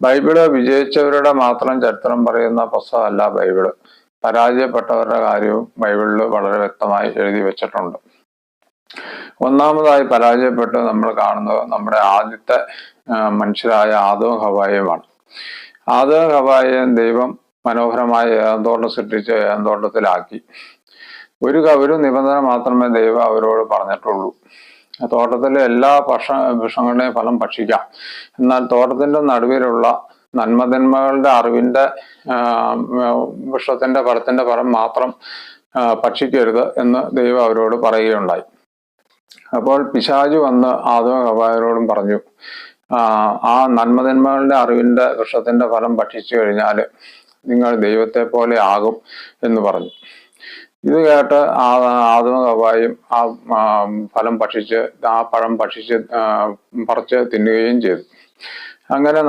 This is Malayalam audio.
ബൈബിൾ വിജയിച്ചവരുടെ മാത്രം ചരിത്രം പറയുന്ന പുസ്തകമല്ല ബൈബിൾ. പരാജയപ്പെട്ടവരുടെ കാര്യവും ബൈബിളിൽ വളരെ വ്യക്തമായി എഴുതി വെച്ചിട്ടുണ്ട്. ഒന്നാമതായി പരാജയപ്പെട്ട് നമ്മൾ കാണുന്നത് നമ്മുടെ ആദ്യത്തെ മനുഷ്യരായ ആദവും ഹവായുമാണ് ആദവും ഹവായും ദൈവം മനോഹരമായ ഏന്തോട്ടം സൃഷ്ടിച്ച് ഏന്തോട്ടത്തിലാക്കി ഒരു ഒരു നിബന്ധന മാത്രമേ ദൈവം അവരോട് പറഞ്ഞിട്ടുള്ളൂ. തോട്ടത്തിലെ എല്ലാ ഭക്ഷ വൃക്ഷങ്ങളുടെയും ഫലം ഭക്ഷിക്കാം. എന്നാൽ തോട്ടത്തിന്റെ നടുവിലുള്ള നന്മതിന്മകളുടെ അറിവിന്റെ വിഷത്തിന്റെ ഫലത്തിന്റെ ഫലം മാത്രം ഭക്ഷിക്കരുത് എന്ന് ദൈവം അവരോട് പറയുകയുണ്ടായി. അപ്പോൾ പിശാജു വന്ന് ആദമ കവായരോടും പറഞ്ഞു ആ നന്മതിന്മകളുടെ അറിവിന്റെ വൃക്ഷത്തിന്റെ ഫലം ഭക്ഷിച്ചു കഴിഞ്ഞാൽ നിങ്ങൾ ദൈവത്തെ പോലെ ആകും എന്ന് പറഞ്ഞു. ഇത് കേട്ട് ആ ആദവും ഹവായും ആ ഫലം ഭക്ഷിച്ച് ആ പഴം ഭക്ഷിച്ച് പറിച്ച് തിന്നുകയും ചെയ്തു. അങ്ങനെ